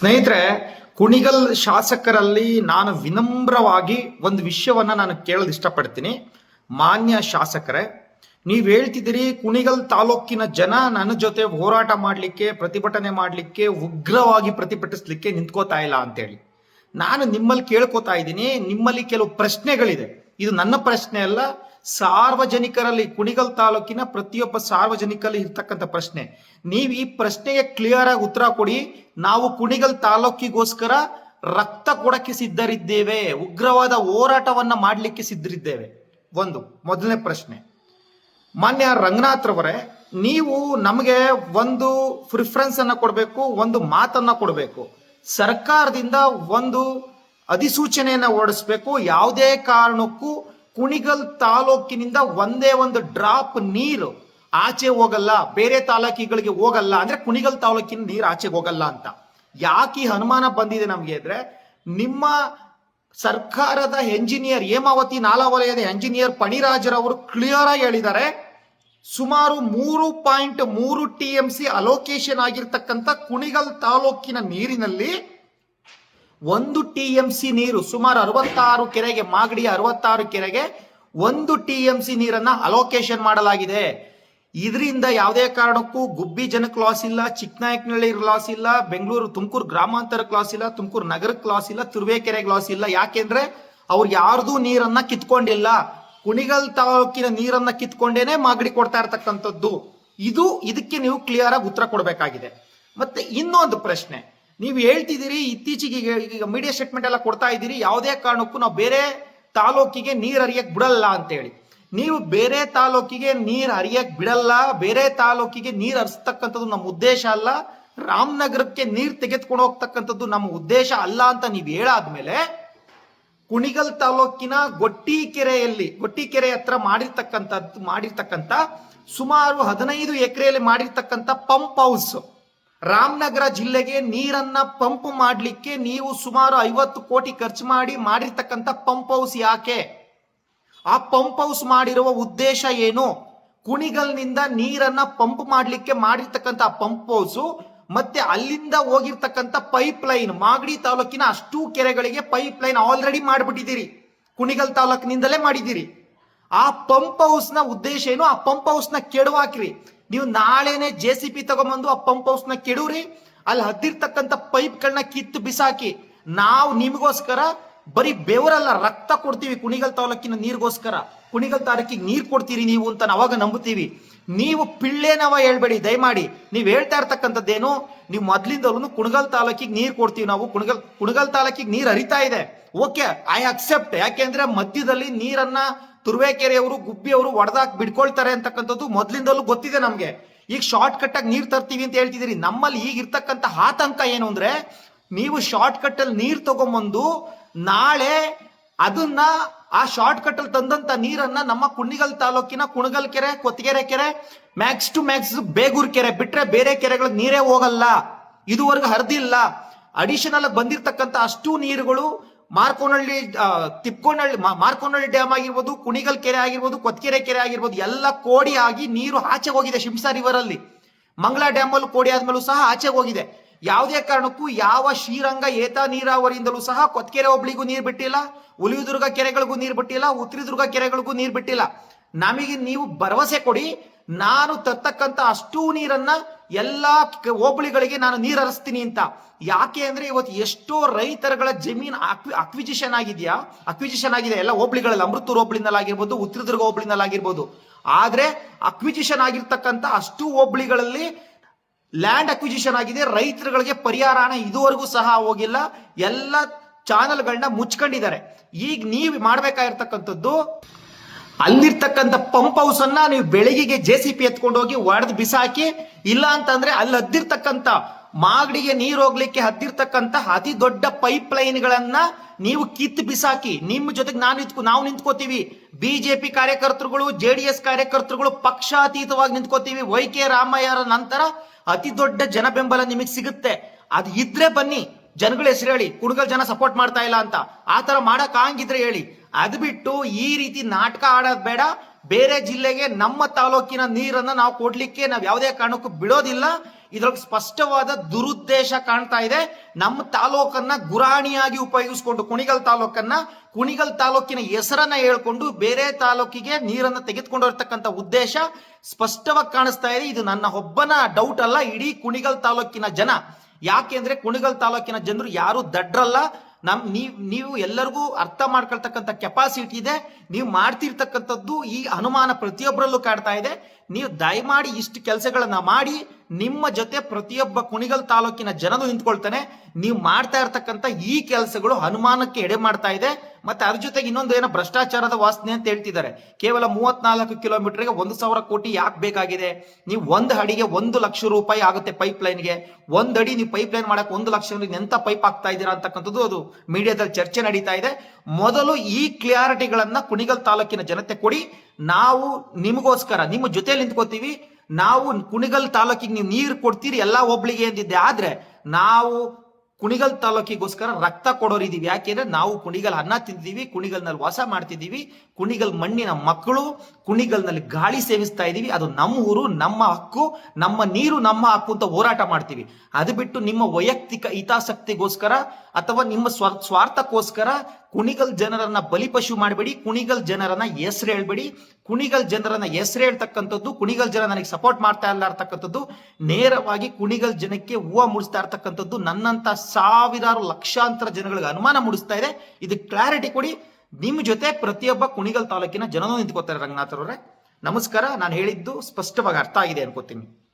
ಸ್ನೇಹಿತರೆ, ಕುಣಿಗಲ್ ಶಾಸಕರಲ್ಲಿ ನಾನು ವಿನಮ್ರವಾಗಿ ಒಂದು ವಿಷಯವನ್ನ ನಾನು ಕೇಳಲು ಇಷ್ಟಪಡ್ತೀನಿ. ಮಾನ್ಯ ಶಾಸಕರೇ, ನೀವು ಹೇಳ್ತಿದ್ದೀರಿ ಕುಣಿಗಲ್ ತಾಲೂಕಿನ ಜನ ನನ್ನ ಜೊತೆ ಹೋರಾಟ ಮಾಡಲಿಕ್ಕೆ, ಪ್ರತಿಭಟನೆ ಮಾಡಲಿಕ್ಕೆ ಉಗ್ರವಾಗಿ ಪ್ರತಿಭಟಿಸ್ಲಿಕ್ಕೆ ನಿಂತ್ಕೋತಾ ಇಲ್ಲ ಅಂತೇಳಿ. ನಾನು ನಿಮ್ಮಲ್ಲಿ ಕೇಳ್ಕೊತಾ ಇದ್ದೀನಿ, ನಿಮ್ಮಲ್ಲಿ ಕೆಲವು ಪ್ರಶ್ನೆಗಳಿದೆ. ಇದು ನನ್ನ ಪ್ರಶ್ನೆ ಅಲ್ಲ ಸಾರ್ವಜನಿಕರಲ್ಲಿ ಕುಣಿಗಲ್ ತಾಲೂಕಿನ ಪ್ರತಿಯೊಬ್ಬ ಸಾರ್ವಜನಿಕರಲ್ಲಿ ಇರ್ತಕ್ಕಂಥ ಪ್ರಶ್ನೆ. ನೀವು ಈ ಪ್ರಶ್ನೆಗೆ ಕ್ಲಿಯರ್ ಆಗಿ ಉತ್ತರ ಕೊಡಿ. ನಾವು ಕುಣಿಗಲ್ ತಾಲೂಕಿಗೋಸ್ಕರ ರಕ್ತ ಕೊಡಕ್ಕೆ ಸಿದ್ಧರಿದ್ದೇವೆ. ಉಗ್ರವಾದ ಹೋರಾಟವನ್ನ ಮಾಡಲಿಕ್ಕೆ ಸಿದ್ಧರಿದ್ದೇವೆ. ಒಂದು, ಮೊದಲನೇ ಪ್ರಶ್ನೆ. ಮಾನ್ಯ ರಂಗನಾಥ್ರವರೇ ನೀವು ನಮಗೆ ಒಂದು ಪ್ರಿಫರೆನ್ಸ್ ಅನ್ನ ಕೊಡಬೇಕು, ಒಂದು ಮಾತನ್ನ ಕೊಡಬೇಕು. ಸರ್ಕಾರದಿಂದ ಒಂದು ಅಧಿಸೂಚನೆಯನ್ನ ಹೊರಡಿಸ್ಬೇಕು. ಯಾವುದೇ ಕಾರಣಕ್ಕೂ ಕುಣಿಗಲ್ ತಾಲೂಕಿನಿಂದ ಒಂದೇ ಒಂದು ಡ್ರಾಪ್ ನೀರು ಆಚೆ ಹೋಗಲ್ಲ, ಬೇರೆ ತಾಲೂಕಿಗಳಿಗೆ ಹೋಗಲ್ಲ ಅಂದ್ರೆ ಕುಣಿಗಲ್ ತಾಲೂಕಿನ ನೀರು ಆಚೆಗೆ ಹೋಗಲ್ಲ ಅಂತ. ಯಾಕೆ ಅನುಮಾನ ಬಂದಿದೆ ನಮಗೆ ಅಂದ್ರೆ ನಿಮ್ಮ ಸರ್ಕಾರದ ಎಂಜಿನಿಯರ್ ಹೇಮಾವತಿ ನಾಲಾವಲಯದ ಎಂಜಿನಿಯರ್ ಪಣಿರಾಜರವರು ಕ್ಲಿಯರ್ ಆಗಿ ಹೇಳಿದ್ದಾರೆ, ಸುಮಾರು ಮೂರು ಪಾಯಿಂಟ್ ಮೂರು ಟಿ ಎಂ ಸಿ ಅಲೋಕೇಶನ್ ಆಗಿರ್ತಕ್ಕಂಥ ಕುಣಿಗಲ್ ತಾಲೂಕಿನ ನೀರಿನಲ್ಲಿ ಒಂದು ಟಿ ಎಂ ಸಿ ನೀರು ಸುಮಾರು ಅರವತ್ತಾರು ಕೆರೆಗೆ, ಮಾಗಡಿ ಅರವತ್ತಾರು ಕೆರೆಗೆ ಒಂದು ಟಿ ಎಂ ಸಿ ನೀರನ್ನ ಅಲೋಕೇಶನ್ ಮಾಡಲಾಗಿದೆ. ಇದರಿಂದ ಯಾವುದೇ ಕಾರಣಕ್ಕೂ ಗುಬ್ಬಿ ಜನಕ್ಕೆ ಲಾಸ್ ಇಲ್ಲ, ಚಿಕ್ಕನಾಯಕನಹಳ್ಳಿ ಲಾಸ್ ಇಲ್ಲ, ಬೆಂಗಳೂರು ತುಮಕೂರು ಗ್ರಾಮಾಂತರ ಲಾಸ್ ಇಲ್ಲ, ತುಮಕೂರು ನಗರಕ್ಕೆ ಲಾಸ್ ಇಲ್ಲ, ತುರುವೇಕೆರೆಗೆ ಲಾಸ್ ಇಲ್ಲ. ಯಾಕೆಂದ್ರೆ ಅವ್ರು ಯಾರ್ದು ನೀರನ್ನ ಕಿತ್ಕೊಂಡಿಲ್ಲ. ಕುಣಿಗಲ್ ತಾಲೂಕಿನ ನೀರನ್ನ ಕಿತ್ಕೊಂಡೇನೆ ಮಾಗಡಿ ಕೊಡ್ತಾ ಇರ್ತಕ್ಕಂಥದ್ದು. ಇದು, ಇದಕ್ಕೆ ನೀವು ಕ್ಲಿಯರ್ ಆಗಿ ಉತ್ತರ ಕೊಡಬೇಕಾಗಿದೆ. ಮತ್ತೆ ಇನ್ನೊಂದು ಪ್ರಶ್ನೆ. ನೀವು ಹೇಳ್ತಿದ್ದೀರಿ, ಇತ್ತೀಚೆಗೆ ಈಗ- ಮೀಡಿಯಾ ಸ್ಟೇಟ್ಮೆಂಟ್ ಎಲ್ಲ ಕೊಡ್ತಾ ಇದ್ದೀರಿ, ಯಾವುದೇ ಕಾರಣಕ್ಕೂ ನಾವು ಬೇರೆ ತಾಲೂಕಿಗೆ ನೀರು ಹರಿಯಕ್ ಬಿಡಲ್ಲ ಅಂತೇಳಿ. ನೀವು ಬೇರೆ ತಾಲೂಕಿಗೆ ನೀರು ಹರಿಯಕ್ ಬಿಡಲ್ಲ, ಬೇರೆ ತಾಲೂಕಿಗೆ ನೀರು ಹರಿಸ್ತಕ್ಕಂಥದ್ದು ನಮ್ಮ ಉದ್ದೇಶ ಅಲ್ಲ, ರಾಮನಗರಕ್ಕೆ ನೀರ್ ತೆಗೆದುಕೊಂಡು ಹೋಗ್ತಕ್ಕಂಥದ್ದು ನಮ್ಮ ಉದ್ದೇಶ ಅಲ್ಲ ಅಂತ ನೀವು ಹೇಳಾದ್ಮೇಲೆ, ಕುಣಿಗಲ್ ತಾಲೂಕಿನ ಗೊಟ್ಟಿಕೆರೆಯಲ್ಲಿ, ಗೊಟ್ಟಿಕೆರೆ ಹತ್ರ ಮಾಡಿರ್ತಕ್ಕಂಥದ್ದು ಮಾಡಿರ್ತಕ್ಕಂಥ ಸುಮಾರು ಹದಿನೈದು ಎಕರೆಯಲ್ಲಿ ಮಾಡಿರ್ತಕ್ಕಂಥ ಪಂಪ್ ಹೌಸ್ ರಾಮನಗರ ಜಿಲ್ಲೆಗೆ ನೀರನ್ನ ಪಂಪ್ ಮಾಡಲಿಕ್ಕೆ ನೀವು ಸುಮಾರು ಐವತ್ತು ಕೋಟಿ ಖರ್ಚು ಮಾಡಿ ಮಾಡಿರ್ತಕ್ಕಂಥ ಪಂಪ್ ಹೌಸ್ ಯಾಕೆ? ಆ ಪಂಪ್ ಹೌಸ್ ಮಾಡಿರುವ ಉದ್ದೇಶ ಏನು? ಕುಣಿಗಲ್ನಿಂದ ನೀರನ್ನ ಪಂಪ್ ಮಾಡಲಿಕ್ಕೆ ಮಾಡಿರ್ತಕ್ಕಂಥ ಪಂಪ್ ಹೌಸ್, ಮತ್ತೆ ಅಲ್ಲಿಂದ ಹೋಗಿರ್ತಕ್ಕಂಥ ಪೈಪ್ ಲೈನ್ ಮಾಗಡಿ ತಾಲೂಕಿನ ಅಷ್ಟು ಕೆರೆಗಳಿಗೆ ಪೈಪ್ ಲೈನ್ ಆಲ್ರೆಡಿ ಮಾಡಿಬಿಟ್ಟಿದ್ದೀರಿ. ಕುಣಿಗಲ್ ತಾಲೂಕಿನಿಂದಲೇ ಮಾಡಿದ್ದೀರಿ. ಆ ಪಂಪ್ ಹೌಸ್ನ ಉದ್ದೇಶ ಏನು? ಆ ಪಂಪ್ ಹೌಸ್ನ ಕೆಡವಾಕ್ರಿ. ನೀವು ನಾಳೆನೆ ಜೆ ಸಿ ಪಿ ತಗೊಂಬಂದು ಆ ಪಂಪ್ ಹೌಸ್ನ ಕೆಡೂರಿ, ಅಲ್ಲಿ ಪೈಪ್ ಪೈಪ್ಗಳನ್ನ ಕಿತ್ತು ಬಿಸಾಕಿ, ನಾವು ನಿಮಗೋಸ್ಕರ ಬರೀ ಬೆವರಲ್ಲ, ರಕ್ತ ಕೊಡ್ತೀವಿ ಕುಣಿಗಲ್ ತಾಲೂಕಿನ ನೀರಿಗೋಸ್ಕರ. ಕುಣಿಗಲ್ ತಾಲೂಕಿಗೆ ನೀರ್ ಕೊಡ್ತೀರಿ ನೀವು ಅಂತ ಅವಾಗ ನಂಬುತ್ತೀವಿ. ನೀವು ಪಿಳ್ಳೇನವ ಹೇಳ್ಬೇಡಿ, ದಯಮಾಡಿ. ನೀವು ಹೇಳ್ತಾ ಇರ್ತಕ್ಕಂಥದ್ದೇನು, ನೀವು ಮೊದ್ಲಿಂದಲೂ ಕುಣಗಲ್ ತಾಲೂಕಿಗೆ ನೀರ್ ಕೊಡ್ತೀವಿ ನಾವು. ಕುಣಗಲ್ ಕುಣಗಲ್ ತಾಲೂಕಿಗೆ ನೀರ್ ಹರಿತಾ ಇದೆ. ಓಕೆ ಐ ಅಕ್ಸೆಪ್ಟ್ ಯಾಕೆಂದ್ರೆ ಮಧ್ಯದಲ್ಲಿ ನೀರನ್ನ ತುರುವೇಕೆರೆಯವರು, ಗುಬ್ಬಿಯವರು ಒಡೆದಾಕ್ ಬಿಡ್ಕೊಳ್ತಾರೆ ಅಂತಕ್ಕಂಥದ್ದು ಮೊದ್ಲಿಂದಲೂ ಗೊತ್ತಿದೆ ನಮಗೆ. ಈಗ ಶಾರ್ಟ್ ಕಟ್ ಆಗಿ ನೀರು ತರ್ತೀವಿ ಅಂತ ಹೇಳ್ತಿದ್ದೀರಿ. ನಮ್ಮಲ್ಲಿ ಈಗ ಇರ್ತಕ್ಕಂಥ ಆತಂಕ ಏನು ಅಂದ್ರೆ, ನೀವು ಶಾರ್ಟ್ ಕಟ್ ಅಲ್ಲಿ ನೀರ್ ತಗೊಂಬಂದು ನಾಳೆ ಅದನ್ನ ಆ ಶಾರ್ಟ್ ಕಟ್ ಅಲ್ಲಿ ತಂದಂತ ನೀರನ್ನ ನಮ್ಮ ಕುಣಿಗಲ್ ತಾಲೂಕಿನ ಕುಣಗಲ್ ಕೆರೆ ಕೊತ್ತಿಗೆರೆ ಕೆರೆ ಮ್ಯಾಕ್ಸ್ ಟು ಮ್ಯಾಕ್ಸ್ ಬೇಗೂರ್ ಕೆರೆ ಬಿಟ್ರೆ ಬೇರೆ ಕೆರೆಗಳಿಗೆ ನೀರೇ ಹೋಗಲ್ಲ. ಇದುವರೆಗೂ ಹರಿದಿಲ್ಲ. ಅಡಿಷನಲ್ ಬಂದಿರತಕ್ಕಂಥ ಅಷ್ಟು ನೀರುಗಳು ಮಾರ್ಕೋನಹಳ್ಳಿ ತಿಪ್ಕೋನಹಳ್ಳಿ ಮಾರ್ಕೋನಹಳ್ಳಿ ಡ್ಯಾಮ್ ಆಗಿರ್ಬೋದು, ಕುಣಿಗಲ್ ಕೆರೆ ಆಗಿರ್ಬೋದು, ಕೊತ್ಕೆರೆ ಕೆರೆ ಆಗಿರ್ಬೋದು, ಎಲ್ಲ ಕೋಡಿ ಆಗಿ ನೀರು ಆಚೆ ಹೋಗಿದೆ ಶಿಂಸಾ ರಿವರ್ ಅಲ್ಲಿ. ಮಂಗಳ ಅಲ್ಲೂ ಕೋಡಿ ಆದ್ಮೇಲೂ ಸಹ ಆಚೆ ಹೋಗಿದೆ. ಯಾವುದೇ ಕಾರಣಕ್ಕೂ ಯಾವ ಶ್ರೀರಂಗ ಏತ ನೀರಾವರಿಯಿಂದಲೂ ಸಹ ಕೊತ್ಕೆರೆ ಒಬ್ಳಿಗೂ ನೀರು ಬಿಟ್ಟಿಲ್ಲ ಉಲಿದುರ್ಗ ಕೆರೆಗಳಿಗೂ ನೀರು ಬಿಟ್ಟಿಲ್ಲ ಉತ್ತರದುರ್ಗ ಕೆರೆಗಳಿಗೂ ನೀರು ಬಿಟ್ಟಿಲ್ಲ. ನಮಗೆ ನೀವು ಭರವಸೆ ಕೊಡಿ ನಾನು ತರ್ತಕ್ಕಂಥ ಅಷ್ಟು ನೀರನ್ನ ಎಲ್ಲಾ ಹೋಬಳಿಗಳಿಗೆ ನಾನು ನೀರು ಹರಿಸ್ತೀನಿ ಅಂತ. ಯಾಕೆ ಅಂದ್ರೆ ಇವತ್ತು ಎಷ್ಟೋ ರೈತರುಗಳ ಜಮೀನ್ ಅಕ್ವಿಜಿಷನ್ ಆಗಿದೆಯಾ? ಅಕ್ವಿಜಿಷನ್ ಆಗಿದೆ. ಎಲ್ಲ ಹೋಬಳಿಗಳಲ್ಲಿ, ಅಮೃತೂರು ಹೋಬಳಿನಲ್ಲಾಗಿರ್ಬೋದು ಉತ್ತರದುರ್ಗ ಹೋಬಳಿನಲ್ಲಾಗಿರ್ಬೋದು ಆದ್ರೆ ಅಕ್ವಿಜಿಷನ್ ಆಗಿರ್ತಕ್ಕಂಥ ಅಷ್ಟು ಹೋಬಳಿಗಳಲ್ಲಿ ಲ್ಯಾಂಡ್ ಅಕ್ವಿಜಿಷನ್ ಆಗಿದೆ. ರೈತರುಗಳಿಗೆ ಪರಿಹಾರ ಹಣ ಇದುವರೆಗೂ ಸಹ ಹೋಗಿಲ್ಲ. ಎಲ್ಲ ಚಾನೆಲ್ಗಳನ್ನ ಮುಚ್ಕೊಂಡಿದ್ದಾರೆ. ಈಗ ನೀವು ಮಾಡ್ಬೇಕಾಗಿರ್ತಕ್ಕಂಥದ್ದು ಅಲ್ಲಿರ್ತಕ್ಕಂಥ ಪಂಪ್ ಹೌಸ್ ಅನ್ನ ನೀವು ಬೆಳಗಿಗೆ ಜೆ ಸಿ ಪಿ ಎತ್ಕೊಂಡು ಹೋಗಿ ಒಡೆದು ಬಿಸಾಕಿ, ಇಲ್ಲ ಅಂತಂದ್ರೆ ಅಲ್ಲಿ ಹದ್ದಿರ್ತಕ್ಕಂಥ ಮಾಗಡಿಗೆ ನೀರು ಹೋಗ್ಲಿಕ್ಕೆ ಹದ್ದಿರ್ತಕ್ಕಂಥ ಅತಿ ದೊಡ್ಡ ಪೈಪ್ ಲೈನ್ಗಳನ್ನ ನೀವು ಕಿತ್ತು ಬಿಸಾಕಿ, ನಿಮ್ಮ ಜೊತೆಗೆ ನಾನು ನಿಂತ್ಕೊ, ನಾವು ನಿಂತ್ಕೋತೀವಿ. ಬಿಜೆಪಿ ಕಾರ್ಯಕರ್ತರುಗಳು ಜೆ ಡಿ ಎಸ್ ಕಾರ್ಯಕರ್ತರುಗಳು ಪಕ್ಷಾತೀತವಾಗಿ ನಿಂತ್ಕೋತೀವಿ. ವೈ ಕೆ ರಾಮಯ್ಯರ ನಂತರ ಅತಿ ದೊಡ್ಡ ಜನ ಬೆಂಬಲ ನಿಮಗೆ ಸಿಗುತ್ತೆ. ಅದು ಇದ್ರೆ ಬನ್ನಿ. ಜನಗಳ ಹೆಸರು ಹೇಳಿ, ಕುಡುಗಲ್ ಜನ ಸಪೋರ್ಟ್ ಮಾಡ್ತಾ ಇಲ್ಲ ಅಂತ. ಆ ತರ ಮಾಡಕ್ ಹಂಗಿದ್ರೆ ಹೇಳಿ, ಅದ್ ಬಿಟ್ಟು ಈ ರೀತಿ ನಾಟಕ ಆಡೋದ್ ಬೇಡ. ಬೇರೆ ಜಿಲ್ಲೆಗೆ ನಮ್ಮ ತಾಲೂಕಿನ ನೀರನ್ನ ನಾವು ಕೊಡ್ಲಿಕ್ಕೆ ನಾವು ಯಾವುದೇ ಕಾರಣಕ್ಕೂ ಬಿಡೋದಿಲ್ಲ. ಇದ್ರೊಳಗೆ ಸ್ಪಷ್ಟವಾದ ದುರುದ್ದೇಶ ಕಾಣ್ತಾ ಇದೆ. ನಮ್ಮ ತಾಲೂಕನ್ನ ಗುರಾಣಿಯಾಗಿ ಉಪಯೋಗಿಸ್ಕೊಂಡು ಕುಣಿಗಲ್ ತಾಲೂಕನ್ನ, ಕುಣಿಗಲ್ ತಾಲೂಕಿನ ಹೆಸರನ್ನ ಹೇಳ್ಕೊಂಡು ಬೇರೆ ತಾಲೂಕಿಗೆ ನೀರನ್ನ ತೆಗೆದುಕೊಂಡಿರ್ತಕ್ಕಂಥ ಉದ್ದೇಶ ಸ್ಪಷ್ಟವಾಗಿ ಕಾಣಿಸ್ತಾ ಇದೆ. ಇದು ನನ್ನ ಒಬ್ಬನ ಡೌಟ್ ಅಲ್ಲ, ಇಡೀ ಕುಣಿಗಲ್ ತಾಲೂಕಿನ ಜನ. ಯಾಕೆಂದ್ರೆ ಕುಣಿಗಲ್ ತಾಲೂಕಿನ ಜನರು ಯಾರು ದಡ್ರಲ್ಲ. ನಮ್ ನೀವ್, ನೀವು ಎಲ್ಲರಿಗೂ ಅರ್ಥ ಮಾಡ್ಕೊಳ್ತಕ್ಕಂಥ ಕೆಪಾಸಿಟಿ ಇದೆ. ನೀವು ಮಾಡ್ತಿರ್ತಕ್ಕಂಥದ್ದು ಈ ಅನುಮಾನ ಪ್ರತಿಯೊಬ್ಬರಲ್ಲೂ ಕಾಡ್ತಾ ಇದೆ. ನೀವು ದಯಮಾಡಿ ಇಷ್ಟು ಕೆಲಸಗಳನ್ನ ಮಾಡಿ, ನಿಮ್ಮ ಜೊತೆ ಪ್ರತಿಯೊಬ್ಬ ಕುಣಿಗಲ್ ತಾಲೂಕಿನ ಜನರು ನಿಂತ್ಕೊಳ್ತಾನೆ. ನೀವು ಮಾಡ್ತಾ ಇರ್ತಕ್ಕಂಥ ಈ ಕೆಲಸಗಳು ಅನುಮಾನಕ್ಕೆ ಎಡೆ ಮಾಡ್ತಾ ಇದೆ. ಮತ್ತೆ ಅದ್ರ ಜೊತೆಗೆ ಇನ್ನೊಂದು ಏನೋ ಭ್ರಷ್ಟಾಚಾರದ ವಾಸನೆ ಅಂತ ಹೇಳ್ತಿದ್ದಾರೆ. ಕೇವಲ ಮೂವತ್ನಾಲ್ಕು ಕಿಲೋಮೀಟರ್ಗೆ ಒಂದು ಸಾವಿರ ಕೋಟಿ ಯಾಕೆ ಬೇಕಾಗಿದೆ? ನೀವು ಒಂದು ಅಡಿಗೆ ಒಂದು ಲಕ್ಷ ರೂಪಾಯಿ ಆಗುತ್ತೆ ಪೈಪ್ ಲೈನ್ಗೆ ಒಂದ್ ಅಡಿ ನೀವು ಪೈಪ್ ಲೈನ್ ಮಾಡಕ್ ಒಂದು ಲಕ್ಷ ಎಂತ ಪೈಪ್ ಆಗ್ತಾ ಇದ್ದೀರಾ ಅಂತಕ್ಕಂಥದ್ದು ಅದು ಮೀಡಿಯಾದಲ್ಲಿ ಚರ್ಚೆ ನಡೀತಾ ಇದೆ. ಮೊದಲು ಈ ಕ್ಲಿಯಾರಿಟಿಗಳನ್ನ ಕುಣಿಗಲ್ ತಾಲೂಕಿನ ಜನತೆ ಕೊಡಿ. ನಾವು ನಿಮಗೋಸ್ಕರ, ನಿಮ್ಮ ಜೊತೆ ನಿಂತ್ಕೋತೀವಿ. ನಾವು ಕುಣಿಗಲ್ ತಾಲೂಕಿಗೆ ನೀವು ನೀರು ಕೊಡ್ತೀರಿ, ಎಲ್ಲಾ ಒಬ್ಳಿಗೆ ಎಂದಿದ್ದೆ ಆದ್ರೆ ನಾವು ಕುಣಿಗಲ್ ತಾಲೂಕಿಗೋಸ್ಕರ ರಕ್ತ ಕೊಡೋರಿದ್ದೀವಿ ಯಾಕೆಂದ್ರೆ ನಾವು ಕುಣಿಗಲ್ ಅನ್ನ ತಿಂದಿದ್ದೀವಿ ಕುಣಿಗಲ್ನಲ್ಲಿ ವಾಸ ಮಾಡ್ತಿದ್ದೀವಿ ಕುಣಿಗಲ್ ಮಣ್ಣಿನ ಮಕ್ಕಳು, ಕುಣಿಗಲ್ನಲ್ಲಿ ಗಾಳಿ ಸೇವಿಸ್ತಾ ಇದೀವಿ. ಅದು ನಮ್ಮ ಊರು, ನಮ್ಮ ಹಕ್ಕು, ನಮ್ಮ ನೀರು, ನಮ್ಮ ಹಕ್ಕು ಅಂತ ಹೋರಾಟ ಮಾಡ್ತೀವಿ. ಅದು ಬಿಟ್ಟು ನಿಮ್ಮ ವೈಯಕ್ತಿಕ ಹಿತಾಸಕ್ತಿಗೋಸ್ಕರ ಅಥವಾ ನಿಮ್ಮ ಸ್ವ, ಸ್ವಾರ್ಥಕ್ಕೋಸ್ಕರ ಕುಣಿಗಲ್ ಜನರನ್ನ ಬಲಿಪಶು ಮಾಡಬೇಡಿ, ಕುಣಿಗಲ್ ಜನರನ್ನ ಹೆಸರು ಹೇಳ್ಬೇಡಿ. ಕುಣಿಗಲ್ ಜನರನ್ನ ಹೆಸರು ಹೇಳ್ತಕ್ಕಂಥದ್ದು, ಕುಣಿಗಲ್ ಜನ ನನಗೆ ಸಪೋರ್ಟ್ ಮಾಡ್ತಾ ಇಲ್ಲ ಇರ್ತಕ್ಕಂಥದ್ದು ನೇರವಾಗಿ ಕುಣಿಗಲ್ ಜನಕ್ಕೆ ಹೂವು ಮುಡಿಸ್ತಾ ಇರ್ತಕ್ಕಂಥದ್ದು ನನ್ನಂತ ಸಾವಿರಾರು ಲಕ್ಷಾಂತರ ಜನಗಳಿಗೆ ಅನುಮಾನ ಮೂಡಿಸ್ತಾ ಇದೆ. ಇದು ಕ್ಲಾರಿಟಿ ಕೊಡಿ. ನಿಮ್ಮ ಜೊತೆ ಪ್ರತಿಯೊಬ್ಬ ಕುಣಿಗಲ್ ತಾಲೂಕಿನ ಜನನೂ ನಿಂತ್ಕೋತಾರೆ ರಂಗನಾಥ್ ಅವರೇ. ನಮಸ್ಕಾರ. ನಾನು ಹೇಳಿದ್ದು ಸ್ಪಷ್ಟವಾಗಿ ಅರ್ಥ ಆಗಿದೆ ಅನ್ಕೋತೀನಿ.